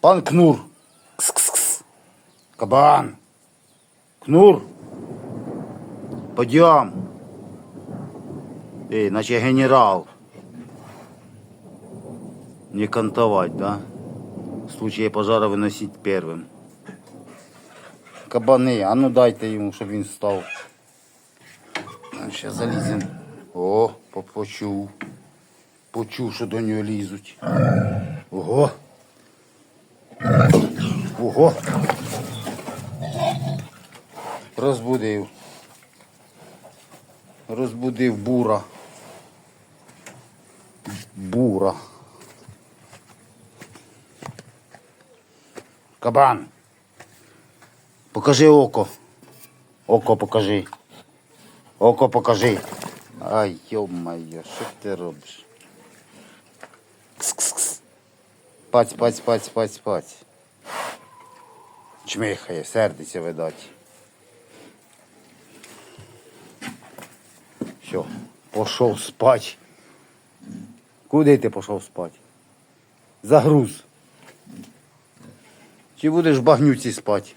Пан Кнур. Кс-кс-кс. Кабан. Кнур. Подъем. Эй, наче генерал. Не кантовать, да? В случае пожара выносить первым. Кабани, а ну дайте йому, щоб він став. Ще залізем. О, по- почув. Почув, що до нього лізуть. Ого. Ого. Розбудив. Розбудив бура. Бура. Кабан. Покажи око. Око покажи. Око покажи. Ай, йо-моє, що ти робиш? Кс-кс-кс. Спать, спать, спать, спать, спать. Чмихає, сердиться, видать. Все, пішов спать. Куди ти пішов спати? Загруз. Чи будеш в багнюці спати?